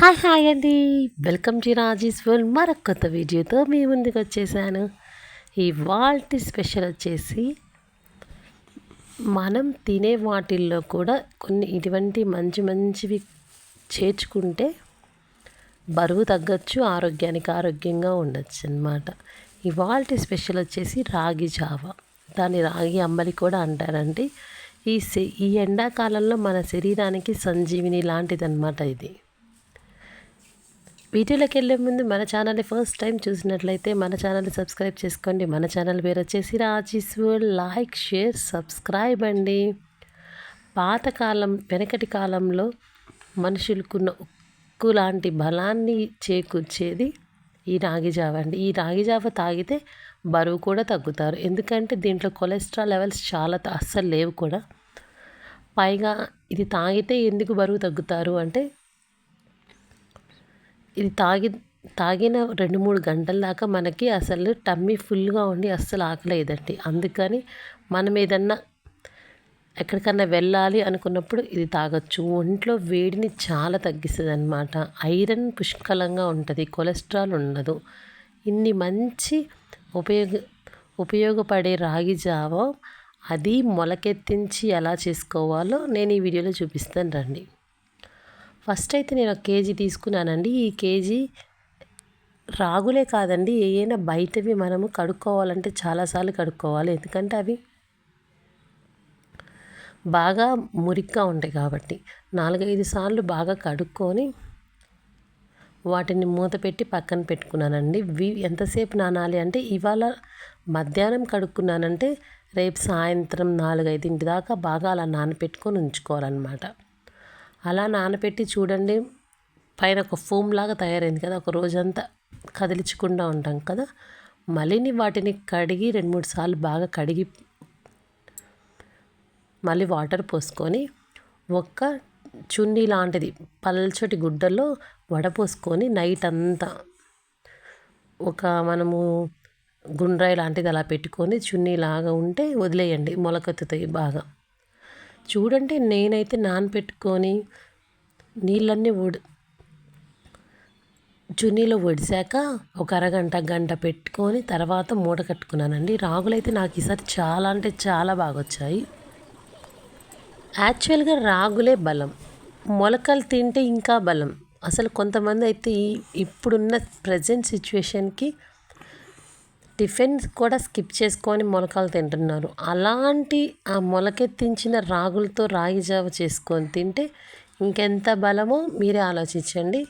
Hi hi అండి. Welcome to Raji's world. మరొక కొత్త వీడియోతో మీ ముందుకు వచ్చేసాను. ఈ వాల్ట్ స్పెషల్ వచ్చేసి మనం తినే వాటిల్లో కూడా కొన్ని ఇటువంటి మంచి మంచివి చేర్చుకుంటే బరువు తగ్గచ్చు ఆరోగ్యానికి ఆరోగ్యంగా ఉండొచ్చు అనమాట ఇవాల్టి స్పెషల్ వచ్చేసి రాగి జావ. దాన్ని రాగి అమ్మలి కూడా అంటారండి. ఈ ఈ ఎండాకాలంలో మన శరీరానికి సంజీవిని లాంటిదన్నమాట ఇది. వీడియోలోకి వెళ్ళే ముందు మన ఛానల్ని ఫస్ట్ టైం చూసినట్లయితే మన ఛానల్ని సబ్స్క్రైబ్ చేసుకోండి. మన ఛానల్ పేరు వచ్చేసి Raji's world like share subscribe అండి. పాతకాలం వెనకటి కాలంలో మనుషులకున్న ఉక్కు లాంటి బలాన్ని చేకూర్చేది ఈ రాగిజావ అండి. ఈ రాగిజావ తాగితే బరువు కూడా తగ్గుతారు. ఎందుకంటే దీంట్లో కొలెస్ట్రాల్ లెవెల్స్ చాలా అస్సలు లేవు కూడా. పైగా ఇది తాగితే ఎందుకు బరువు తగ్గుతారు అంటే ఇది తాగి తాగిన రెండు మూడు గంటల దాకా మనకి అసలు టమ్మీ ఫుల్గా ఉండి అస్సలు ఆకలేదండి. అందుకని మనం ఏదన్నా ఎక్కడికన్నా వెళ్ళాలి అనుకున్నప్పుడు ఇది తాగొచ్చు. ఒంట్లో వేడిని చాలా తగ్గిస్తుంది అనమాట ఐరన్ పుష్కలంగా ఉంటుంది కొలెస్ట్రాల్ ఉండదు. ఇన్ని మంచి ఉపయోగ ఉపయోగపడే రాగి జావ అది మొలకెత్తించి ఎలా చేసుకోవాలో నేను ఈ వీడియోలో చూపిస్తాను రండి. ఫస్ట్ అయితే నేను ఒక కేజీ తీసుకున్నానండి. ఈ కేజీ రాగులే కాదండి. ఏవైనా బయటవి మనము కడుక్కోవాలంటే చాలాసార్లు కడుక్కోవాలి. ఎందుకంటే అవి బాగా మురిగ్గా ఉంటాయి కాబట్టి. నాలుగైదు సార్లు బాగా కడుక్కొని వాటిని మూత పెట్టి పక్కన పెట్టుకున్నానండి. వి ఎంతసేపు నానాలి అంటే ఇవాళ మధ్యాహ్నం కడుక్కున్నానంటే రేపు సాయంత్రం నాలుగైదింటి దాకా బాగా అలా నానపెట్టుకొని ఉంచుకోవాలన్నమాట. అలా నానబెట్టి చూడండి పైన ఒక ఫోమ్ లాగా తయారైంది కదా ఒక రోజంతా కదిలించకుండా ఉంటాం కదా. మళ్ళీ వాటిని కడిగి రెండు మూడు సార్లు బాగా కడిగి మళ్ళీ వాటర్ పోసుకొని ఒక్క చున్నీ లాంటిది పల్చటి గుడ్డలో వడపోసుకొని నైట్ అంతా ఒక మనము గుండ్రాయి లాంటిది అలా పెట్టుకొని చున్నీ లాగా ఉంటే వదిలేయండి మొలకెత్తుతాయి బాగా. చూడండి నేనైతే నానబెట్టుకొని నీళ్ళన్నీ ఉడి చున్నీలో ఒడిశాక ఒక అరగంట గంట పెట్టుకొని తర్వాత మూట కట్టుకున్నానండి. రాగులైతే నాకు ఈసారి చాలా అంటే చాలా బాగా వచ్చాయి యాక్చువల్గా రాగులే బలం. మొలకలు తింటే ఇంకా బలం. అసలు కొంతమంది అయితే ఈ ఇప్పుడున్న ప్రజెంట్ సిచ్యువేషన్కి టిఫిన్ కూడా స్కిప్ చేసుకొని మొలకలు తింటున్నారు. అలాంటి ఆ మొలకెత్తించిన రాగులతో రాగి జావ చేసుకొని తింటే ఇంకెంత బలమో మీరే ఆలోచించండి.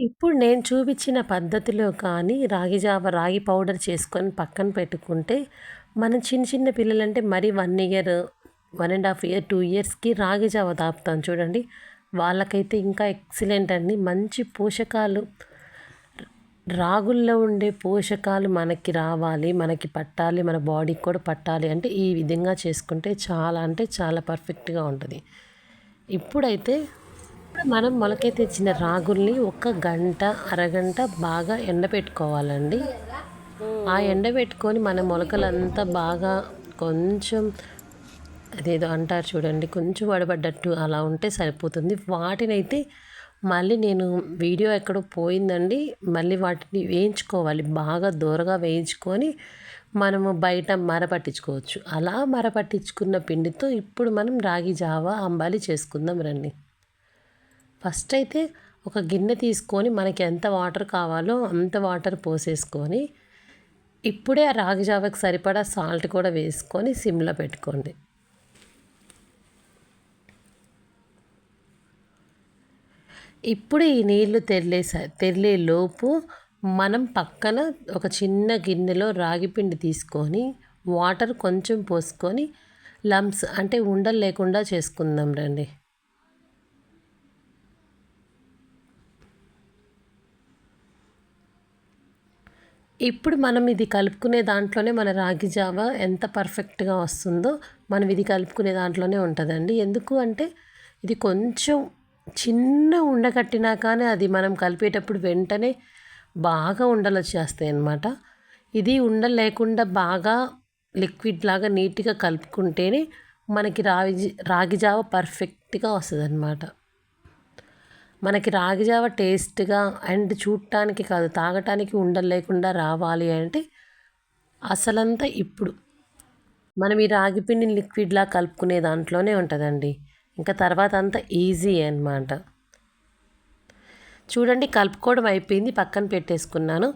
ఇప్పుడు నేను చూపించిన పద్ధతిలో కానీ రాగి జావ రాగి పౌడర్ చేసుకొని పక్కన పెట్టుకుంటే మన చిన్న చిన్న పిల్లలంటే మరీ one year one and half year two ఇయర్స్కి రాగి జావ తాపుతాం చూడండి. వాళ్ళకైతే ఇంకా ఎక్సలెంట్ అండి. మంచి పోషకాలు రాగుల్లో ఉండే పోషకాలు మనకి రావాలి మనకి పట్టాలి మన బాడీకి కూడా పట్టాలి అంటే ఈ విధంగా చేసుకుంటే చాలా అంటే చాలా పర్ఫెక్ట్గా ఉంటుంది. ఇప్పుడైతే మనం మొలకై తెచ్చిన రాగుల్ని ఒక గంట అరగంట బాగా ఎండబెట్టుకోవాలండి. ఆ ఎండబెట్టుకొని మన మొలకలంతా బాగా కొంచెం అదేదో అంటారు చూడండి కొంచెం వడబడ్డట్టు అలా ఉంటే సరిపోతుంది. వాటినైతే మళ్ళీ నేను వీడియో ఎక్కడో పోయిందండి. మళ్ళీ వాటిని వేయించుకోవాలి. బాగా దూరగా వేయించుకొని మనము బయట మరపట్టించుకోవచ్చు అలా మరపట్టించుకున్న పిండితో ఇప్పుడు మనం రాగి జావా అంబాలి చేసుకుందాం రండి. ఫస్ట్ అయితే ఒక గిన్నె తీసుకొని మనకి ఎంత వాటర్ కావాలో అంత వాటర్ పోసేసుకొని ఇప్పుడే ఆ రాగి జావకి సరిపడా సాల్ట్ కూడా వేసుకొని సిమ్లో పెట్టుకోండి. ఇప్పుడు ఈ నీళ్ళు తెరలే తెరిలే లోపు మనం పక్కన ఒక చిన్న గిన్నెలో రాగిపిండి తీసుకొని వాటర్ కొంచెం పోసుకొని లంప్స్ అంటే ఉండలు లేకుండా చేసుకుందాం రండి. ఇప్పుడు మనం ఇది కలుపుకునే దాంట్లోనే మన రాగి జావ ఎంత పర్ఫెక్ట్గా వస్తుందో మనం ఇది కలుపుకునే దాంట్లోనే ఉంటుందండి. ఎందుకు అంటే ఇది కొంచెం చిన్న ఉండకట్టినా కానీ అది మనం కలిపేటప్పుడు వెంటనే బాగా ఉండలు వచ్చేస్తాయి అన్నమాట. ఇది ఉండలు లేకుండా బాగా లిక్విడ్ లాగా నీట్గా కలుపుకుంటేనే మనకి రాగి రాగి జావ పర్ఫెక్ట్గా వస్తుంది అనమాట మనకి రాగి జావ టేస్ట్గా అండ్ చూడటానికి కాదు తాగటానికి ఉండలు లేకుండా రావాలి అంటే అసలంతా ఇప్పుడు. మనం ఈ రాగి పిండిని లిక్విడ్లా కలుపుకునే దాంట్లోనే ఉంటుందండి. ఇంకా తర్వాత అంతా ఈజీ అనమాట చూడండి కలుపుకోవడం అయిపోయింది పక్కన పెట్టేసుకున్నాను.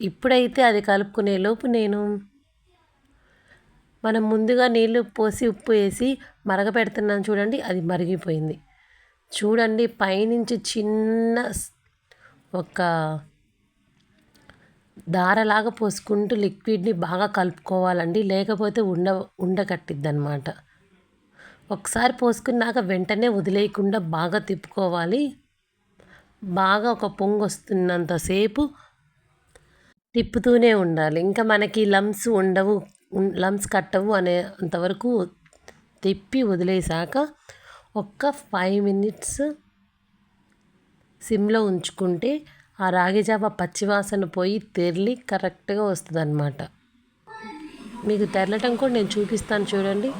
ఇప్పుడైతే అది కలుపుకునే లోపు నేను మనం ముందుగా నీళ్ళు పోసి ఉప్పు వేసి మరగపెడుతున్నాను చూడండి అది మరిగిపోయింది. చూడండి పైనుంచి చిన్న ఒక దారలాగా పోసుకుంటూ లిక్విడ్ని బాగా కలుపుకోవాలండి లేకపోతే ఉండ ఉండకట్టిద్ది అనమాట ఒకసారి పోసుకున్నాక వెంటనే వదిలేయకుండా బాగా తిప్పుకోవాలి. బాగా ఒక పొంగు వస్తున్నంతసేపు తిప్పుతూనే ఉండాలి. ఇంకా మనకి లమ్స్ ఉండవు లమ్స్ కట్టవు అనే అంతవరకు తిప్పి వదిలేసాక ఒక్క ఫైవ్ మినిట్స్ సిమ్లో ఉంచుకుంటే ఆ రాగిజావ పచ్చివాసన పోయి తెరలి కరెక్ట్గా వస్తుంది మీకు తెరలటం కూడా నేను చూపిస్తాను చూడండి.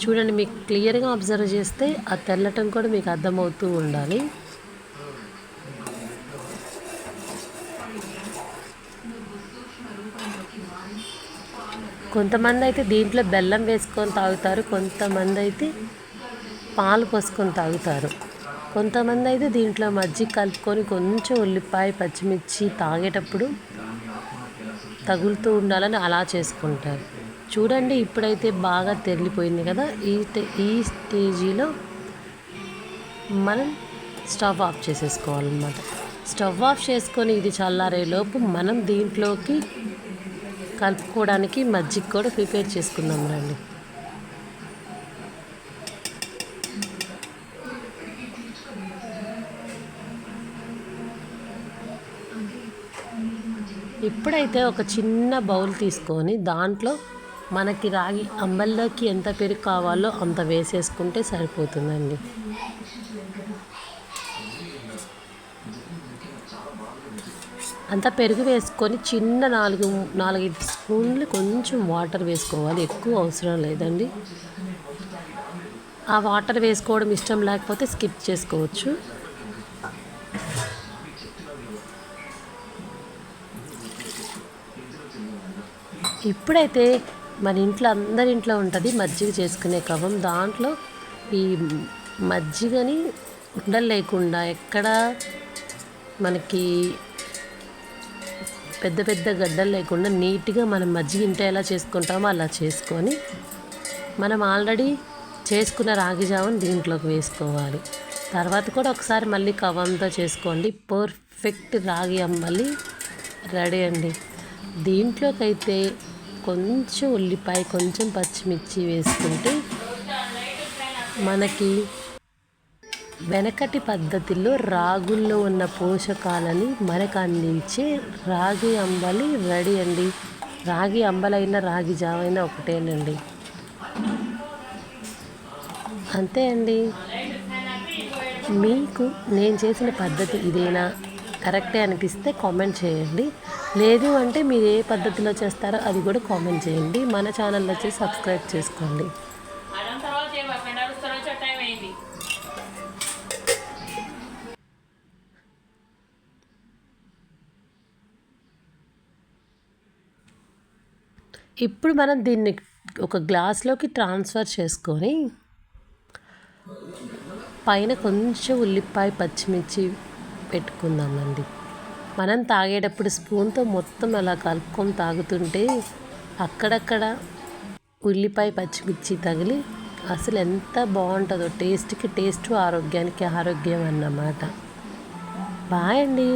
చూడండి మీకు క్లియర్గా అబ్జర్వ్ చేస్తే ఆ తెల్లటం కూడా మీకు అర్థమవుతూ ఉండాలి. కొంతమంది అయితే దీంట్లో బెల్లం వేసుకొని తాగుతారు కొంతమంది అయితే పాలు పోసుకొని తాగుతారు. కొంతమంది అయితే దీంట్లో మజ్జిగ కలుపుకొని కొంచెం ఉల్లిపాయ పచ్చిమిర్చి తాగేటప్పుడు తగులుతూ ఉండాలని అలా చేసుకుంటారు. చూడండి ఇప్పుడైతే బాగా తెరిలిపోయింది కదా. ఈ ఈ స్టేజీలో మనం స్టవ్ ఆఫ్ చేసేసుకోవాలన్నమాట. స్టవ్ ఆఫ్ చేసుకొని ఇది చల్లారేలోపు మనం దీంట్లోకి కలుపుకోవడానికి మజ్జిగ కూడా ప్రిపేర్ చేసుకుందాం రండి. ఇప్పుడైతే ఒక చిన్న బౌల్ తీసుకొని దాంట్లో మనకి రాగి అంబల్లోకి ఎంత పెరుగు కావాలో అంత వేసేసుకుంటే సరిపోతుందండి. అంత పెరుగు వేసుకొని చిన్న నాలుగు నాలుగైదు స్పూన్లు కొంచెం వాటర్ వేసుకోవాలి. ఎక్కువ అవసరం లేదండి. ఆ వాటర్ వేసుకోవడం ఇష్టం లేకపోతే స్కిప్ చేసుకోవచ్చు. ఇప్పుడైతే మన ఇంట్లో అందరి ఇంట్లో ఉంటుంది మజ్జిగ చేసుకునే కవం దాంట్లో ఈ మజ్జిగని ఉండలు లేకుండా ఎక్కడ మనకి పెద్ద పెద్ద గడ్డలు లేకుండా నీట్గా మనం మజ్జిగ ఇంట ఎలా చేసుకుంటామో అలా చేసుకొని మనం ఆల్రెడీ చేసుకున్న రాగి జావని దీంట్లోకి వేసుకోవాలి. తర్వాత కూడా ఒకసారి మళ్ళీ కవంతో చేసుకోండి. పర్ఫెక్ట్ రాగి అమ్మలి రెడీ అండి. దీంట్లోకైతే కొంచెం ఉల్లిపాయ కొంచెం పచ్చిమిర్చి వేసుకుంటే మనకి వెనకటి పద్ధతిలో రాగుల్లో ఉన్న పోషకాలని మనకు అందించే రాగి అంబలి రెడీ అండి. రాగి అంబలైనా రాగి జావైనా ఒకటేనండి. అంతే అండి. మీకు నేను చేసిన పద్ధతి ఇదేనా? కరెక్టే అనిపిస్తే కామెంట్ చేయండి. లేదు అంటే మీరు ఏ పద్ధతిలో చేస్తారో అది కూడా కామెంట్ చేయండి. మన ఛానల్ వచ్చి సబ్స్క్రైబ్ చేసుకోండి. ఇప్పుడు మనం దీన్ని ఒక గ్లాస్లోకి ట్రాన్స్ఫర్ చేసుకొని పైన కొంచెం ఉల్లిపాయ పచ్చిమిర్చి పెట్టుకుందామండి. మనం తాగేటప్పుడు స్పూన్తో మొత్తం అలా కలుపుకొని తాగుతుంటే అక్కడక్కడ ఉల్లిపాయ పచ్చిమిర్చి తగిలి అసలు ఎంత బాగుంటుందో టేస్ట్కి టేస్ట్ ఆరోగ్యానికి ఆరోగ్యం అన్నమాట. బాయ్ అండి.